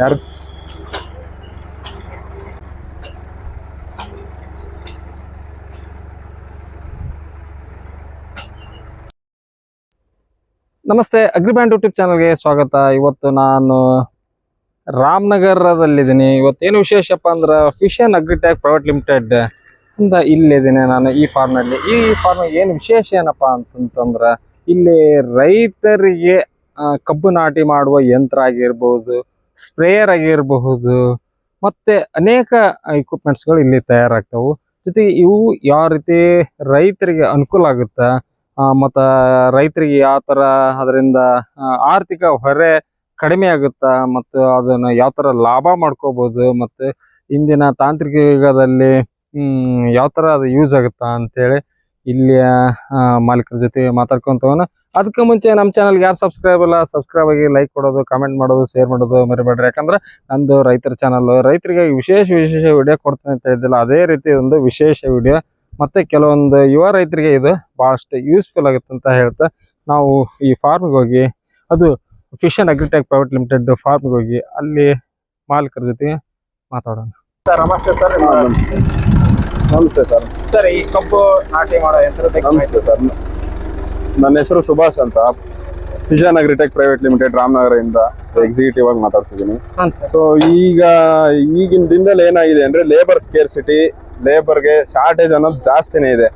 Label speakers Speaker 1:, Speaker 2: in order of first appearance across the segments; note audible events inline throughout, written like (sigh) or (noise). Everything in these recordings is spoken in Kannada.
Speaker 1: ಯಾರು?
Speaker 2: ನಮಸ್ತೆ, ಅಗ್ರಿಬ್ಯಾಂಡ್ ಯೂಟ್ಯೂಬ್ ಚಾನಲ್ಗೆ ಸ್ವಾಗತ. ಇವತ್ತು ನಾನು ರಾಮನಗರದಲ್ಲಿದ್ದೀನಿ. ಇವತ್ತೇನು ವಿಶೇಷಪ್ಪ ಅಂದ್ರೆ fish agri agritech private limited ಅಂತ ಇಲ್ಲಿದ್ದೀನಿ ನಾನು ಈ ಫಾರ್ಮ್ನಲ್ಲಿ ಈ ಫಾರ್ಮ್ ಏನು ವಿಶೇಷ ಏನಪ್ಪ ಅಂತಂತಂದ್ರೆ, ಇಲ್ಲಿ ರೈತರಿಗೆ ಕಬ್ಬು ನಾಟಿ ಮಾಡುವ ಯಂತ್ರ ಆಗಿರ್ಬೋದು, ಸ್ಪ್ರೇಯರ್ ಆಗಿರಬಹುದು ಮತ್ತೆ ಅನೇಕ ಇಕ್ವಿಪ್ಮೆಂಟ್ಸ್ಗಳು ಇಲ್ಲಿ ತಯಾರಾಗ್ತವು. ಜೊತೆಗೆ ಇವು ಯಾವ ರೀತಿ ರೈತರಿಗೆ ಅನುಕೂಲ ಆಗುತ್ತೆ ಮತ್ತು ರೈತರಿಗೆ ಯಾವ ಥರ ಅದರಿಂದ ಆರ್ಥಿಕ ಹೊರೆ ಕಡಿಮೆ ಆಗುತ್ತಾ, ಮತ್ತು ಅದನ್ನ ಯಾವ ಥರ ಲಾಭ ಮಾಡ್ಕೋಬಹುದು ಮತ್ತು ಇಂದಿನ ತಾಂತ್ರಿಕ ಯುಗದಲ್ಲಿ ಯಾವ ಥರ ಅದು ಯೂಸ್ ಆಗುತ್ತಾ ಅಂತೇಳಿ ಇಲ್ಲಿಯ ಮಾಲೀಕರ ಜೊತೆ ಮಾತಾಡ್ಕೊಂತ ಹೋಗೋಣ ಅದಕ್ಕೆ ಮುಂಚೆ ನಮ್ಮ ಚಾನಲ್ಗೆ ಯಾರು ಸಬ್ಸ್ಕ್ರೈಬ್ ಇಲ್ಲ ಸಬ್ಸ್ಕ್ರೈಬ್ ಆಗಿ ಲೈಕ್ ಕೊಡೋದು ಕಮೆಂಟ್ ಮಾಡೋದು ಶೇರ್ ಮಾಡೋದು ಮರಿಬೇಡ್ರಿ. ಯಾಕಂದ್ರೆ ನಂದು ರೈತರ ಚಾನಲ್ ರೈತರಿಗೆ ವಿಶೇಷ ವಿಶೇಷ ವಿಡಿಯೋ ಕೊಡ್ತೀನಿ ಅಂತ ಇದ್ದಿಲ್ಲ ಅದೇ ರೀತಿ ಒಂದು ವಿಶೇಷ ವಿಡಿಯೋ ಮತ್ತೆ ಕೆಲವೊಂದು ಯುವ ರೈತರಿಗೆ ಇದು ಬಹಳಷ್ಟು ಯೂಸ್ಫುಲ್ ಆಗುತ್ತೆ ಅಂತ ಹೇಳ್ತಾ ನಾವು ಈ ಫಾರ್ಮ್ಗೆ ಹೋಗಿ ಅದು fish and agritech private limited ಫಾರ್ಮ್ಗೆ ಹೋಗಿ ಅಲ್ಲಿ ಮಾಲೀಕರ ಜೊತೆ ಮಾತಾಡೋಣ. ಸರ್ ನಮಸ್ತೆ ಸರ್.
Speaker 1: ನಮಸ್ತೆ. ಸರ್.
Speaker 2: ಸರ್ ಈ ಕಬ್ಬು ನಾಟಿ ಮಾಡೋ ಯಂತ್ರ
Speaker 1: ನಮಸ್ತೆ ಸರ್. ನನ್ನ ಹೆಸರು ಸುಭಾಷ್ ಅಂತ. ವಿಜಯನಗರ ಟೆಕ್ ಪ್ರೈವೇಟ್ ಲಿಮಿಟೆಡ್ ರಾಮನಗರದಿಂದ ಎಕ್ಸಿಕ್ಯೂಟಿವ್ ಆಗಿ ಮಾತಾಡ್ತಿದ್ದೀನಿ. ಸೊ ಈಗ ಈಗಿನ ದಿನದಲ್ಲಿ ಏನಾಗಿದೆ ಅಂದ್ರೆ ಲೇಬರ್ ಸ್ಕೇರ್ಸಿಟಿ ಲೇಬರ್ಗೆ ಶಾರ್ಟೇಜ್ ಅನ್ನೋದು ಜಾಸ್ತಿನೇ ಇದೆ.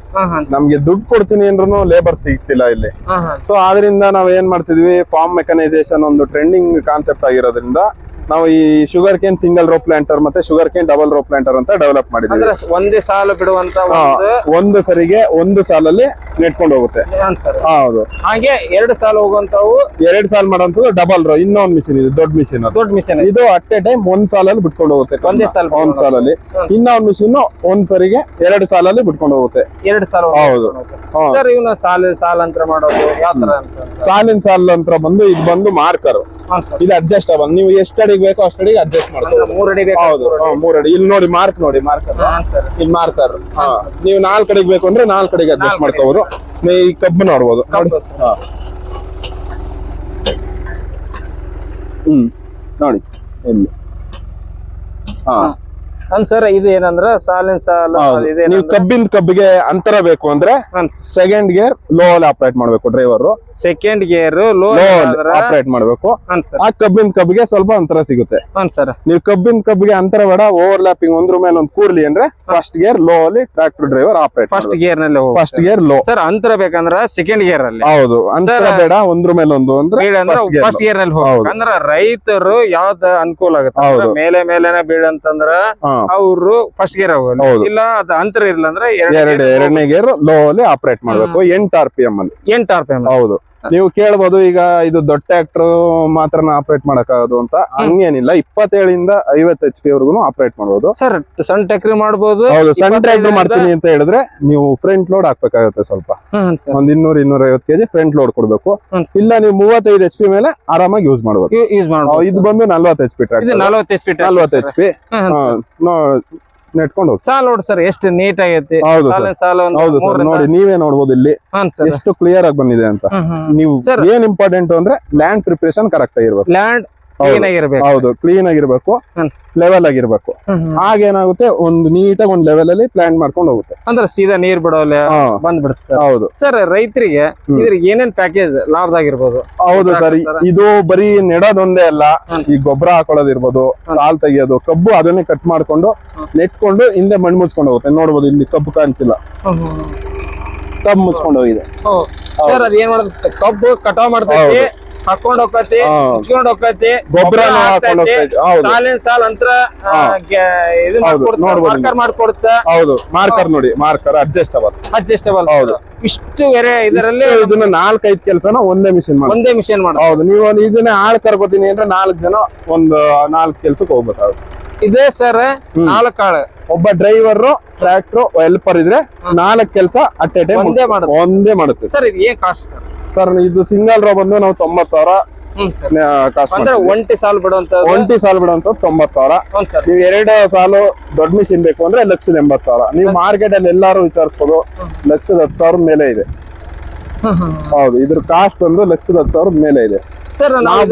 Speaker 1: ನಮ್ಗೆ ದುಡ್ಡು ಕೊಡ್ತೀನಿ ಅಂದ್ರೂ ಲೇಬರ್ ಸಿಗ್ತಿಲ್ಲ ಇಲ್ಲಿ. ಸೊ ಆದ್ರಿಂದ ನಾವ್ ಏನ್ ಮಾಡ್ತಿದ್ವಿ? ಫಾರ್ಮ್ ಮೆಕನೈಸೇಷನ್ ಒಂದು ಟ್ರೆಂಡಿಂಗ್ ಕಾನ್ಸೆಪ್ಟ್ ಆಗಿರೋದ್ರಿಂದ ನಾವು ಈ sugar cane single row planter ಮತ್ತೆ sugar cane double row planter ಅಂತ ಡೆವಲಪ್ ಮಾಡಿದ್ವಿ
Speaker 2: ಅಂದ್ರೆ ಒಂದೇ ಸಾಲು ಬಿಡುವಂತ ಒಂದು
Speaker 1: ಸರಿಗೆ ಒಂದು ಸಾಲಲ್ಲಿ ನೆಟ್ಕೊಂಡು ಹೋಗುತ್ತೆ. ಹೌದು.
Speaker 2: ಹಾಗೆ ಎರಡು ಸಾಲು ಹೋಗುವಂತವು
Speaker 1: ಎರಡು ಸಾಲ ಮಾಡುವಂತದ್ದು ಡಬಲ್ ರೋ ಇನ್ನೊಂದು ಮಿಷಿನ್ ಇದೆ ದೊಡ್ಡ ಮಿಷಿನ್
Speaker 2: ದೊಡ್ಡ ಮಿಷಿನ್
Speaker 1: ಇದು. ಅಟ್ ಎ ಟೈಮ್ ಒಂದ್ ಸಾಲಲ್ಲಿ ಬಿಟ್ಕೊಂಡು ಹೋಗುತ್ತೆ
Speaker 2: ಒಂದೇ ಸಾಲ
Speaker 1: ಒಂದ್ ಸಾಲಲ್ಲಿ. ಇನ್ನೊಂದು ಮಿಷಿನ್ ಒಂದ್ ಸರಿಗೆ ಎರಡು ಸಾಲಲ್ಲಿ ಬಿಟ್ಕೊಂಡು ಹೋಗುತ್ತೆ.
Speaker 2: ಎರಡು ಸಾಲ
Speaker 1: ಹೌದು.
Speaker 2: ಸರ್ ಇವನು ಸಾಲು ಸಾಲಾಂತರ ಮಾಡೋದು ಯಾವ ತರ
Speaker 1: ಸಾಲಿನ ಬಂದು ಇದು ಬಂದು ಮಾರ್ಕರ್ ಇದು ಅಡ್ಜಸ್ಟಬಲ್ ನೀವು ಎಷ್ಟು ಅಡಿಗೆ ಬೇಕೋ ಅಷ್ಟಡಿಗೆ ಅಡ್ಜಸ್ಟ್ ಮಾಡ್ತಾರೆ
Speaker 2: ಮೂರ್ ಅಡಿ ಬೇಕು.
Speaker 1: ಹೌದು. ಹಾ, ಮೂರ್ ಅಡಿ ಇಲ್ಲಿ ನೋಡಿ ಮಾರ್ಕ್ ನೋಡಿ ಮಾರ್ಕ್
Speaker 2: ಇಲ್ಲಿ ಸರ್
Speaker 1: ಇದು ಮಾರ್ಕರ್ ನೀವು ನಾಲ್ಕು ಕಡೆಗೆ ಬೇಕು ಅಂದ್ರೆ ನಾಲ್ಕು ಕಡೆಗೆ ಅಡ್ಜಸ್ಟ್
Speaker 2: ಮಾಡ್ತಾವ್ರು
Speaker 1: ಮಾಡ್ಕೋಬಹುದು ನೀವು ಈ ಕಬ್ಬು ನೋಡ್ಬೋದು. ನೋಡಿ. ಹಾ. ಹ್ಮ್ ನೋಡಿ. ಇಲ್ಲಿ. ಹಾ.
Speaker 2: ಸರ್ ಇದು ಏನಂದ್ರೆ ಸಾಲಿನ ಸಾಲ
Speaker 1: ನೀವು ಕಬ್ಬಿನ ಕಬ್ಬಿಗೆ ಅಂತರ ಬೇಕು ಅಂದ್ರೆ ಸೆಕೆಂಡ್ ಗೇರ್ ಲೋ ಅಲ್ಲಿ ಆಪರೇಟ್ ಮಾಡ್ಬೇಕು driver
Speaker 2: second gear low
Speaker 1: operate ಮಾಡ್ಬೇಕು. ಆ ಕಬ್ಬಿನ ಕಬ್ಬಿಗೆ ಸ್ವಲ್ಪ ಅಂತರ ಸಿಗುತ್ತೆ.
Speaker 2: ಸರ್.
Speaker 1: ನೀವು ಕಬ್ಬಿನ ಕಬ್ಬಿಗೆ ಅಂತರ ಬೇಡ ಓವರ್ಲ್ಯಾಪಿಂಗ್ ಒಂದ್ರ ಮೇಲೆ ಒಂದ್ ಕೂರ್ಲಿ ಅಂದ್ರೆ ಫಸ್ಟ್ ಗೇರ್ ಲೋ ಅಲ್ಲಿ ಟ್ರಾಕ್ಟರ್ ಡ್ರೈವರ್ ಆಪರೇಟ್
Speaker 2: ಫಸ್ಟ್ ಗೇರ್ನಲ್ಲಿ
Speaker 1: ಫಸ್ಟ್ ಗೇರ್ ಲೋ
Speaker 2: ಸರ್ ಅಂತರ ಬೇಕಂದ್ರ ಸೆಕೆಂಡ್ ಗೇರ್ ಅಲ್ಲಿ.
Speaker 1: ಹೌದು. ಅಂತರ ಬೇಡ ಒಂದ್ರ ಮೇಲೆ ಒಂದು ಅಂದ್ರೆ
Speaker 2: ಫಸ್ಟ್
Speaker 1: ಗೇರ್ನಲ್ಲಿ.
Speaker 2: ಅಂದ್ರ ರೈತರು ಯಾವ್ದು ಅನುಕೂಲ ಆಗುತ್ತೆ. ಮೇಲೆ ಮೇಲೆನೆ ಬೀಳಂತಂದ್ರ ಅವರು ಫಸ್ಟ್ ಗೇರ್
Speaker 1: ಹೌದು.
Speaker 2: ಇಲ್ಲ ಅದ ಅಂತರ ಇಲ್ಲ ಅಂದ್ರೆ
Speaker 1: ಎರಡು ಎರಡನೇ ಗೇರ್ ಲೋ ಅಲ್ಲಿ ಆಪರೇಟ್ ಮಾಡ್ಬೇಕು. ಎಂಟ್ ಆರ್ ಪಿ ಎಂ ಅಲ್ಲಿ.
Speaker 2: ಎಂಟು ಆರ್ ಪಿ ಎಂ
Speaker 1: ಹೌದು. (laughs) ನೀವು ಕೇಳ್ಬೋದು ಈಗ ಇದು ದೊಡ್ಡ ಟ್ರ್ಯಾಕ್ಟರ್ ಮಾತ್ರ ಆಪರೇಟ್ ಮಾಡಕ್ಕಾಗೋದು ಅಂತ. ಹಂಗೇನಿಲ್ಲ ಇಪ್ಪತ್ತೇಳಿಂದ ಐವತ್ತು ಎಚ್ ಪಿ ವರ್ಗು ಆಪರೇಟ್ ಮಾಡಬಹುದು
Speaker 2: ಸರ್ ಸಣ್ಣ ಟ್ರ್ಯಾಕ್ಟರ್ ಮಾಡಬಹುದು
Speaker 1: ಹೌದು ಸಣ್ಣ ಟ್ರ್ಯಾಕ್ಟರ್ ಮಾಡ್ತೀನಿ ಅಂತ ಹೇಳಿದ್ರೆ ನೀವು ಫ್ರಂಟ್ ಲೋಡ್ ಹಾಕ್ಬೇಕಾಗುತ್ತೆ ಸ್ವಲ್ಪ. ಒಂದ್ ಇನ್ನೂರ್ ಇನ್ನೂರ ಐವತ್ತು ಕೆಜಿ ಫ್ರಂಟ್ ಲೋಡ್ ಕೊಡ್ಬೇಕು. ಇಲ್ಲ ನೀವು ಮೂವತ್ತೈದು ಎಚ್ ಪಿ ಮೇಲೆ ಆರಾಮಾಗಿ ಯೂಸ್ ಮಾಡಬಹುದು
Speaker 2: ಯೂಸ್
Speaker 1: ಆ, ಇದು ಬಂದು ನಲ್ವತ್ತು ಎಚ್ ಪಿ ಟ್ರ್ಯಾಕ್ಟರ್
Speaker 2: ನಲವತ್ತು ಎಚ್ ಪಿ
Speaker 1: ನಲ್ವತ್ತು ಎಚ್ ಪಿ ನೆಟ್ಕೊಂಡು ಹೋಗಿ
Speaker 2: ಸಾಲ ನೋಡಿ ಸರ್ ಎಷ್ಟು ನೀಟ್ ಆಗೈತಿ.
Speaker 1: ಹೌದು ಸರ್.
Speaker 2: ಸಾಲ
Speaker 1: ಹೌದು ಸರ್. ನೋಡಿ ನೀವೇ ನೋಡಬಹುದು ಇಲ್ಲಿ. ಎಷ್ಟು ಕ್ಲಿಯರ್ ಆಗಿ ಬಂದಿದೆ ಅಂತ. ನೀವು. ಏನ್ ಇಂಪಾರ್ಟೆಂಟ್ ಅಂದ್ರೆ ಲ್ಯಾಂಡ್ ಪ್ರಿಪರೇಷನ್ ಕರೆಕ್ಟ್ ಆಗಿರ್ಬೇಕು.
Speaker 2: ಲ್ಯಾಂಡ್. ಕ್ಲೀನ್ ಆಗಿರ್ಬೇಕು.
Speaker 1: ಹೌದು ಕ್ಲೀನ್ ಆಗಿರ್ಬೇಕು. ಲೆವೆಲ್ ಆಗಿರ್ಬೇಕು. ಆಗೇನಾಗುತ್ತೆ ಒಂದು ನೀಟಾಗಿ ಒಂದ್ ಲೆವೆಲ್ ಅಲ್ಲಿ ಪ್ಲಾನ್ ಮಾಡ್ಕೊಂಡು ಹೋಗುತ್ತೆ.
Speaker 2: ಅಂದ್ರೆ ಸೀದಾ ನೀರ್ ಬಿಡೋಲ್ಲ
Speaker 1: ಹಾ.
Speaker 2: ಬಂದ್ಬಿಡುತ್ತೆ ಸರ್.
Speaker 1: ಹೌದು.
Speaker 2: ಸರ್ ರೈತರಿಗೆ. ಇದ್ರಿಗೆ ಏನೇನ್ ಪ್ಯಾಕೇಜ್ ಲಾಭದಾಗಿರ್ಬೋದು?
Speaker 1: ಹೌದು ಸರ್. ಇದು ಬರೀ ನೆಡೋದೊಂದೇ ಅಲ್ಲ ಈ ಗೊಬ್ಬರ ಹಾಕೊಳ್ಳೋದಿರ್ಬೋದು ಸಾಲ್ ತೆಗಿಯೋದು ಕಬ್ಬು ಅದನ್ನೇ ಕಟ್ ಮಾಡ್ಕೊಂಡು. ನೆಟ್ಕೊಂಡು ಹಿಂದೆ ಮಣ್ಣು ಮುಚ್ಕೊಂಡು ಹೋಗುತ್ತೆ. ನೋಡ್ಬೋದು ಇಲ್ಲಿ ಕಬ್ಬು ಕಾಣ್ತಿಲ್ಲ. ಕಬ್ಬು ಮುಚ್ಕೊಂಡು ಹೋಗಿದೆ.
Speaker 2: ಸರ್ ಅದೇನ್ ಮಾಡುತ್ತೆ ಕಬ್ಬು ಕಟಾವ್ ಮಾಡ್ತೈತಿ ಹಾಕೊಂಡ್ ಹೋಗತಿ. ಹಚ್ಕೊಂಡ್ ಹೋಗತಿ
Speaker 1: ಗೊಬ್ಬರ
Speaker 2: ಸಾಲಿನ ಸಾಲ ಅಂತರ ಮಾರ್ಕರ್ ಮಾಡ್ಕೊಡ್ತ.
Speaker 1: ಹೌದು ಮಾರ್ಕರ್ ನೋಡಿ ಮಾರ್ಕರ್ ಅಡ್ಜಸ್ಟಬಲ್
Speaker 2: ಅಡ್ಜಸ್ಟಬಲ್
Speaker 1: ಹೌದು.
Speaker 2: ಇಷ್ಟು ಬೇರೆ ಇದರಲ್ಲಿ
Speaker 1: ಇದನ್ನ ನಾಲ್ಕೈದು ಕೆಲಸನ ಒಂದೇ ಮಿಷಿನ್ ಮಾಡಿ
Speaker 2: ಒಂದೇ ಮಿಷನ್ ಮಾಡಿ
Speaker 1: ಹೌದು ನೀವು ಇದನ್ನ ಆಳ್ ಕರ್ಕೋತೀನಿ ಅಂದ್ರೆ ನಾಲ್ಕು ಜನ ಒಂದು ನಾಲ್ಕು ಕೆಲ್ಸಕ್ಕೆ ಹೋಗ್ಬೇಕಾಗುತ್ತೆ.
Speaker 2: ಇದೇ ಸರ್ ನಾಲ್ಕು ಆಳು.
Speaker 1: ಒಬ್ಬ ಡ್ರೈವರ್ ಟ್ರ್ಯಾಕ್ಟರ್ ಹೆಲ್ಪರ್ ಇದ್ರೆ. ನಾಲ್ಕು ಕೆಲಸ ಅಟ್ ಎ ಟೈಮ್
Speaker 2: ಒಂದೇ ಮಾಡುತ್ತೆ.
Speaker 1: ಒಂದೇ ಮಾಡುತ್ತೆ.
Speaker 2: ಸರ್ ಇದು ಏನ್ ಕಾಸ್ಟ್ ಸರ್
Speaker 1: ಸರ್ ಇದು ಸಿಂಗಲ್ ರೋ ಬಂದು ನಾವು ತೊಂಬತ್ ಸಾವಿರ ಕಾಸ್ಟ್
Speaker 2: ಒಂಟಿ ಸಾಲ ಬಿಡುವಂತ
Speaker 1: ಒಂಟಿ ಸಾಲು ಬಿಡುವಂತ ತೊಂಬತ್ ಸಾವಿರ. ನೀವು ಎರಡು ಸಾಲು ದೊಡ್ಡ ಮಿಷಿನ್ ಬೇಕು ಅಂದ್ರೆ ಲಕ್ಷದ ಎಂಬತ್ ಸಾವಿರ. ನೀವು ಮಾರ್ಕೆಟ್ ಅಲ್ಲಿ ಎಲ್ಲಾರು ವಿಚಾರಿಸ್ಬೋದು ಲಕ್ಷದ ಹತ್ತು ಸಾವಿರದ ಮೇಲೆ ಇದೆ. ಹೌದು ಇದ್ರ ಕಾಸ್ಟ್ ಬಂದು ಲಕ್ಷದ ಹತ್ತು ಸಾವಿರದ ಮೇಲೆ ಇದೆ.
Speaker 2: ಸರ್ ನಾವು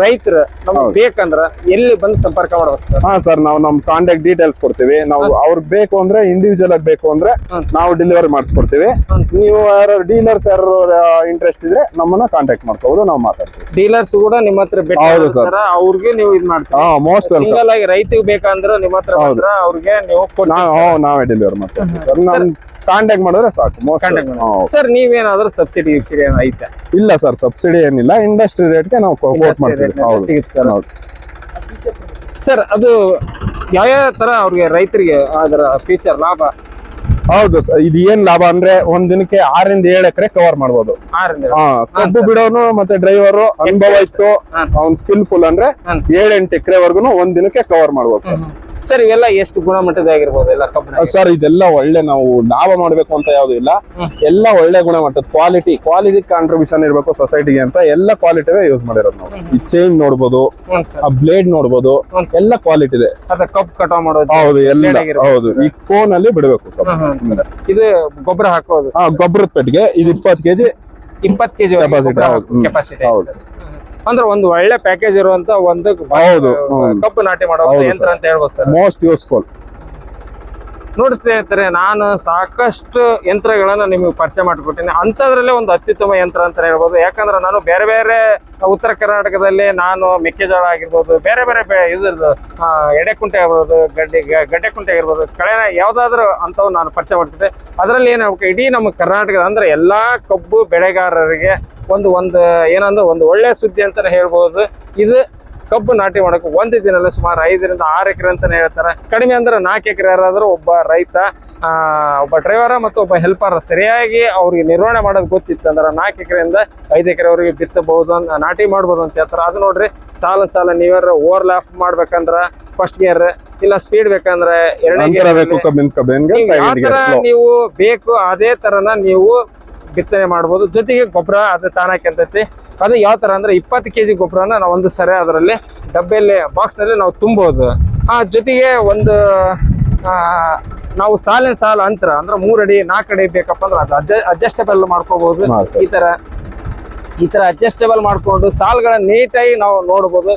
Speaker 2: ರೈತರು ನಮ್ಗೆ. ಬೇಕಂದ್ರ ಎಲ್ಲಿ ಬಂದು ಸಂಪರ್ಕ ಮಾಡಬೇಕು ಸರ್?
Speaker 1: ಹಾ ಸರ್ ನಾವು ನಮ್ ಕಾಂಟ್ಯಾಕ್ಟ್ ಡೀಟೇಲ್ಸ್ ಕೊಡ್ತೀವಿ. ನಾವು ಅವ್ರಿಗೆ ಬೇಕು ಅಂದ್ರೆ ಇಂಡಿವಿಜುವಲ್ ಆಗಿ ಬೇಕು ಅಂದ್ರೆ ನಾವು ಡೆಲಿವರಿ ಮಾಡಿಸ್ಕೊಡ್ತೀವಿ. ನೀವು ಯಾರು ಡೀಲರ್ಸ್ ಯಾರು ಇಂಟ್ರೆಸ್ಟ್ ಇದ್ರೆ ನಮ್ಮನ್ನ ಕಾಂಟ್ಯಾಕ್ಟ್ ಮಾಡ್ಕೋಬಹುದು ನಾವು ಮಾತಾಡ್ತೀವಿ.
Speaker 2: ಡೀಲರ್ಸ್ ಕೂಡ ನಿಮ್ಮ ಹತ್ರ
Speaker 1: ಹೌದು sir.
Speaker 2: ಅವ್ರಿಗೆ ನೀವು ಇದ್ ಮಾಡ್ತೀವಿ
Speaker 1: ಹಾ ಮೋಸ್ಟ್ ವೆಲ್ಕಮ್
Speaker 2: ಸಿಂಗಲ್ ಆಗಿ ರೈತಿಗೆ ಬೇಕಂದ್ರ ನಿಮ್ಮ ಹತ್ರ
Speaker 1: ಹೌದು.
Speaker 2: ಬಂದ್ರ ಅವ್ರಿಗೆ ನೀವು
Speaker 1: ನಾವು ನಾವೇ ಡೆಲಿವರಿ ಮಾಡ್ತೀವಿ ಸರ್ ನಮ್ ಕಾಂಟ್ಯಾಕ್ಟ್ ಮಾಡಿದ್ರೆ ಸಾಕು
Speaker 2: ಸರ್ ನೀವೇನಾದ್ರೂ ಸಬ್ಸಿಡಿ ಗಿಬ್ಸಿಡಿ ಏನೋ ಐತೆ?
Speaker 1: ಇಲ್ಲ ಸರ್ ಸಬ್ಸಿಡಿ ಏನಿಲ್ಲ ಇಂಡಸ್ಟ್ರಿ ರೇಟ್ಗೆ ನಾವು ಕೋಟ್ ಮಾಡ್ತೀವಿ. ಹೌದು.
Speaker 2: ಸಿಗುತ್ತೆ ಸರ್
Speaker 1: ಹೌದು.
Speaker 2: ಸರ್ ಅದು ಯಾವ್ಯಾವ ತರ ಅವ್ರಿಗೆ ರೈತರಿಗೆ ಅದರ ಫೀಚರ್ ಲಾಭ?
Speaker 1: ಹೌದು ಸರ್ ಇದು ಏನ್ ಲಾಭ ಅಂದ್ರೆ ಒಂದ್ ದಿನಕ್ಕೆ ಆರಿಂದ ಏಳು ಎಕರೆ ಕವರ್ ಮಾಡಬಹುದು ಕಬ್ಬು ಬಿಡೋನು ಮತ್ತೆ ಡ್ರೈವರ್ ಅನುಭವ ಇತ್ತು. ಅವ್ನ್ ಸ್ಕಿಲ್ಫುಲ್ ಅಂದ್ರೆ
Speaker 2: ಏಳೆಂಟು
Speaker 1: ಏಳ್ ಎಂಟು ಎಕರೆ ವರ್ಗುನು ಒಂದ್ ದಿನಕ್ಕೆ ಕವರ್ ಮಾಡ್ಬೋದು ಸರ್
Speaker 2: ಸರ್ ಇವೆಲ್ಲ ಎಷ್ಟು ಗುಣಮಟ್ಟದ ಆಗಿರ್ಬೋದು ಎಲ್ಲ ಕಬ್ಬಣ
Speaker 1: ಸರ್ ಇದೆಲ್ಲ ಒಳ್ಳೆ ನಾವು ಲಾಭ ಮಾಡಬೇಕು ಅಂತ ಯಾವ್ದು ಇಲ್ಲ. ಎಲ್ಲ ಒಳ್ಳೆ ಗುಣಮಟ್ಟದ ಕ್ವಾಲಿಟಿ ಕ್ವಾಲಿಟಿ ಕಾಂಟ್ರಿಬ್ಯೂಷನ್ ಇರಬೇಕು ಸೊಸೈಟಿಗೆ ಅಂತ ಎಲ್ಲ ಕ್ವಾಲಿಟಿವೇ ಯೂಸ್ ಮಾಡಿರೋದು ನಾವು. ಈ ಚೈನ್ ನೋಡ್ಬೋದು ಆ ಬ್ಲೇಡ್ ನೋಡ್ಬೋದು ಎಲ್ಲ ಕ್ವಾಲಿಟಿ ಇದೆ.
Speaker 2: ಕಪ್ ಕಬ್ಬು ಕಟಾವ್ ಮಾಡೋದು
Speaker 1: ಹೌದು ಎಲ್ಲ. ಹೌದು. ಈ ಕೋನ್ ಅಲ್ಲಿ ಬಿಡಬೇಕು
Speaker 2: ಇದು ಗೊಬ್ಬರ ಹಾಕೋದು
Speaker 1: ಗೊಬ್ಬರದ ಪೆಟ್ಟಿಗೆ. ಇದು ಇಪ್ಪತ್ತು ಕೆಜಿ
Speaker 2: ಇಪ್ಪತ್ತು ಕೆಜಿ. ಕೆಪಾಸಿಟಿ
Speaker 1: ಹೌದು.
Speaker 2: ಅಂದ್ರೆ ಒಂದು ಒಳ್ಳೆ ಪ್ಯಾಕೇಜ್ ಇರುವಂತ ಒಂದು
Speaker 1: ಹೌದು, ಹೌದು.
Speaker 2: ಕಬ್ಬು ನಾಟಿ ಮಾಡುವ
Speaker 1: ಹೌದು,
Speaker 2: ಯಂತ್ರ ಅಂತ ಹೇಳ್ಬೋದು ಸರ್.
Speaker 1: ಮೋಸ್ಟ್ ಯೂಸ್ಫುಲ್
Speaker 2: ನೋಡಿ ಸ್ನೇಹಿತರೆ ನಾನು ಸಾಕಷ್ಟು ಯಂತ್ರಗಳನ್ನ ನಿಮಗೆ ಪರಿಚಯ ಮಾಡಿಕೊಟ್ಟಿನಿ. ಅಂಥದ್ರಲ್ಲೇ ಒಂದು ಅತ್ಯುತ್ತಮ ಯಂತ್ರ ಅಂತ ಹೇಳ್ಬೋದು. ಯಾಕಂದ್ರೆ ನಾನು ಬೇರೆ ಬೇರೆ ಉತ್ತರ ಕರ್ನಾಟಕದಲ್ಲಿ ನಾನು ಮೆಕ್ಕೆಜೋಳ ಆಗಿರ್ಬೋದು ಬೇರೆ ಬೇರೆ ಬೆ ಇದ್ರದ್ದು ಆ, ಎಡೆಕುಂಟೆ ಆಗಿರ್ಬೋದು ಗಡ್ಡೆ ಗ- ಗಡ್ಡೆ ಕುಂಟೆ ಆಗಿರ್ಬೋದು ಕಳೆ ಯಾವ್ದಾದ್ರು ಅಂಥವು ನಾನು ಪರಿಚಯ ಮಾಡ್ತಿದ್ದೆ ಅದರಲ್ಲಿ ಏನಾಗಬೇಕು ಇಡೀ ನಮ್ಮ ಕರ್ನಾಟಕದ ಅಂದ್ರೆ ಎಲ್ಲಾ ಕಬ್ಬು ಬೆಳೆಗಾರರಿಗೆ ಒಂದು ಒಂದು ಏನಂದ್ರೆ ಒಂದು ಒಳ್ಳೆ ಸುದ್ದಿ ಅಂತಾನೆ ಹೇಳ್ಬೋದು. ಇದು ಕಬ್ಬು ನಾಟಿ ಮಾಡಕ್ಕೆ ಒಂದು ದಿನದಲ್ಲಿ ಸುಮಾರು ಐದರಿಂದ ಆರು ಎಕರೆ ಅಂತಾನೆ ಹೇಳ್ತಾರೆ. ಕಡಿಮೆ ಅಂದ್ರೆ ನಾಲ್ಕು ಎಕರೆ ಯಾರಾದ್ರೂ ಒಬ್ಬ ರೈತ ಒಬ್ಬ ಡ್ರೈವರ ಮತ್ತು ಒಬ್ಬ ಹೆಲ್ಪರ್ ಸರಿಯಾಗಿ ಅವ್ರಿಗೆ ನಿರ್ವಹಣೆ ಮಾಡೋದು ಗೊತ್ತಿತ್ತು ಅಂದ್ರೆ ನಾಲ್ಕು ಎಕರೆಯಿಂದ ಐದು ಎಕರೆವರೆಗೆ ಬಿತ್ತಬಹುದು ಅಂತ ನಾಟಿ ಮಾಡ್ಬೋದು ಅಂತ ಹೇಳ್ತಾರೆ. ಅದು ನೋಡ್ರಿ ಸಾಲ ಸಾಲ ನೀವ್ಯಾರ ಓವರ್ ಲ್ಯಾಪ್ ಮಾಡ್ಬೇಕಂದ್ರ ಫಸ್ಟ್ ಗೇರ್ ಇಲ್ಲ ಸ್ಪೀಡ್ ಬೇಕಂದ್ರೆ ಎರಡನೇ ಗೇರ್ ನೀವು ಬೇಕು ಅದೇ ತರನ ನೀವು ಬಿತ್ತನೆ ಮಾಡ್ಬೋದು. ಜೊತೆಗೆ ಗೊಬ್ಬರ ಅದು ತಾನಾಕಂತೈತಿ ಅದು ಯಾವ ಥರ ಅಂದ್ರೆ ಇಪ್ಪತ್ತು ಕೆ ಜಿ ಗೊಬ್ಬರನ ನಾವು ಒಂದು ಸರಿ ಅದರಲ್ಲಿ ಡಬ್ಬೆಯಲ್ಲಿ ಬಾಕ್ಸ್ನಲ್ಲಿ ನಾವು ತುಂಬೋದು ಆ ಜೊತೆಗೆ ಒಂದು ನಾವು ಸಾಲಿನ ಸಾಲ ಅಂತರ ಅಂದ್ರೆ ಮೂರ್ ಅಡಿ ನಾಲ್ಕು ಅಡಿ ಬೇಕಪ್ಪ ಅಂದ್ರೆ ಅದು ಅಡ್ಜಸ್ಟಬಲ್ ಮಾಡ್ಕೋಬಹುದು. ಈ ತರ ಈ ತರ ಅಡ್ಜಸ್ಟಬಲ್ ಮಾಡ್ಕೊಂಡು ಸಾಲ್ಗಳನ್ನ ನೀಟಾಗಿ ನಾವು ನೋಡ್ಬೋದು.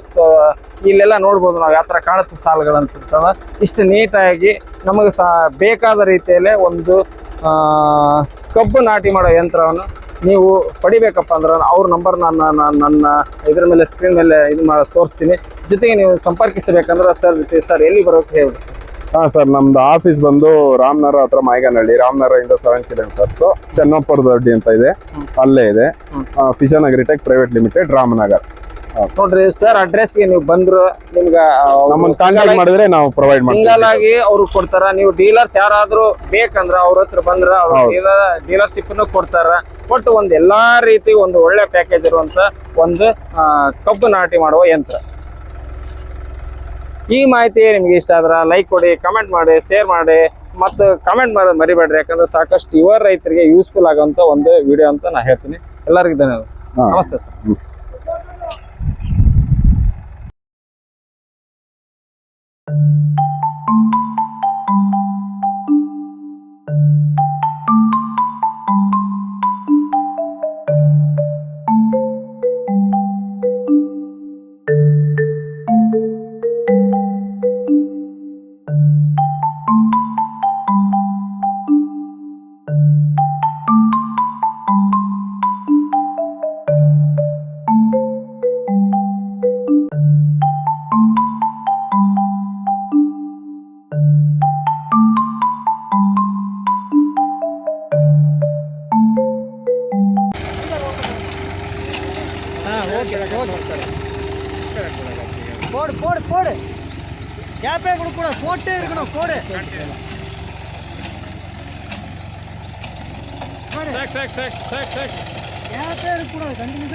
Speaker 2: ಇಲ್ಲೆಲ್ಲ ನೋಡ್ಬೋದು ನಾವು ಯಾವ ತರ ಕಾಣುತ್ತೆ ಸಾಲ್ಗಳಂತ ಇಷ್ಟು ನೀಟಾಗಿ ನಮಗೆ ಸಾ ಬೇಕಾದ ರೀತಿಯಲ್ಲೇ ಒಂದು ಕಬ್ಬು ನಾಟಿ ಮಾಡೋ ಯಂತ್ರವನ್ನು ನೀವು ಪಡಿಬೇಕಪ್ಪ ಅಂದ್ರೆ ಅವ್ರ ನಂಬರ್ ನಾನು ನನ್ನ- ನನ್ನ ಇದ್ರ ಮೇಲೆ ಸ್ಕ್ರೀನ್ ಮೇಲೆ ಇದು ಮಾಡಿ ತೋರಿಸ್ತೀನಿ. ಜೊತೆಗೆ ನೀವು ಸಂಪರ್ಕಿಸಬೇಕಂದ್ರೆ ಸರ್ ಸರ್ ಎಲ್ಲಿ ಬರೋಕೆ ಹೇಳಿ ಸರ್?
Speaker 1: ಹಾ ಸರ್ ನಮ್ದು ಆಫೀಸ್ ಬಂದು ರಾಮನಗರ ಹತ್ರ ಮಾಯಗನಹಳ್ಳಿ ರಾಮನಗರ ಇಂದ ಸೆವೆನ್ ಕಿಲೋಮೀಟರ್ಸ್ ಚೆನ್ನಪ್ಪರ ದೊಡ್ಡಿ ಅಂತ ಇದೆ. ಅಲ್ಲೇ ಇದೆ. ಫಿಶನ್ ಅಗ್ರಿಟೆಕ್ ಪ್ರೈವೇಟ್ ಲಿಮಿಟೆಡ್ ರಾಮನಗರ್.
Speaker 2: ನೋಡ್ರಿ ಸರ್ ಅಡ್ರೆಸ್ಗೆ ನೀವು ಬಂದ್ರು ನಿಮ್ಗೆ
Speaker 1: ನಮ್ಮನ್ನ ಕಾಂಟ್ಯಾಕ್ಟ್ ಮಾಡಿದ್ರೆ ನಾವು ಪ್ರೊವೈಡ್
Speaker 2: ಸಿಂಗಲ್
Speaker 1: ಮಾಡ್ತೀವಿ
Speaker 2: ಆಗಿ ಅವ್ರು ಕೊಡ್ತಾರ. ನೀವು ಡೀಲರ್ಸ್ ಯಾರಾದ್ರೂ ಬೇಕಂದ್ರ ಅವ್ರ ಹತ್ರ ಬಂದ್ರ
Speaker 1: ಹೌದು.
Speaker 2: ಡೀಲರ್ಶಿಪ್ ಕೊಡ್ತಾರ. ಒಟ್ಟು ಒಂದ್ ಎಲ್ಲಾ ರೀತಿ ಒಂದು ಒಳ್ಳೆ ಪ್ಯಾಕೇಜ್ ಇರುವಂತ ಒಂದು ಆ, ಕಬ್ಬು ನಾಟಿ ಮಾಡುವ ಯಂತ್ರ. ಈ ಮಾಹಿತಿ ನಿಮ್ಗೆ ಇಷ್ಟ ಆದ್ರ ಲೈಕ್ ಕೊಡಿ ಕಮೆಂಟ್ ಮಾಡಿ ಶೇರ್ ಮಾಡಿ ಮತ್ತು ಕಮೆಂಟ್ ಮಾಡೋದು ಮರಿಬೇಡ್ರಿ. ಯಾಕಂದ್ರೆ ಸಾಕಷ್ಟು ಯುವ ರೈತರಿಗೆ ಯೂಸ್ಫುಲ್ ಆಗುವಂತ ಒಂದು ವಿಡಿಯೋ ಅಂತ ನಾ ಹೇಳ್ತೀನಿ. ಎಲ್ಲರಿಗೂ ಧನ್ಯವಾದ.
Speaker 1: ಹಾ.
Speaker 2: ನಮಸ್ತೆ ಸರ್
Speaker 1: ಹ್ಮ್. Thank you.
Speaker 3: போடு போடு போடு. கேப்பே கொடுக்கூடாது. போட்டே இருக்கணும் போடு. கேப்பே இருக்கக்கூடாது. கண்டினியூ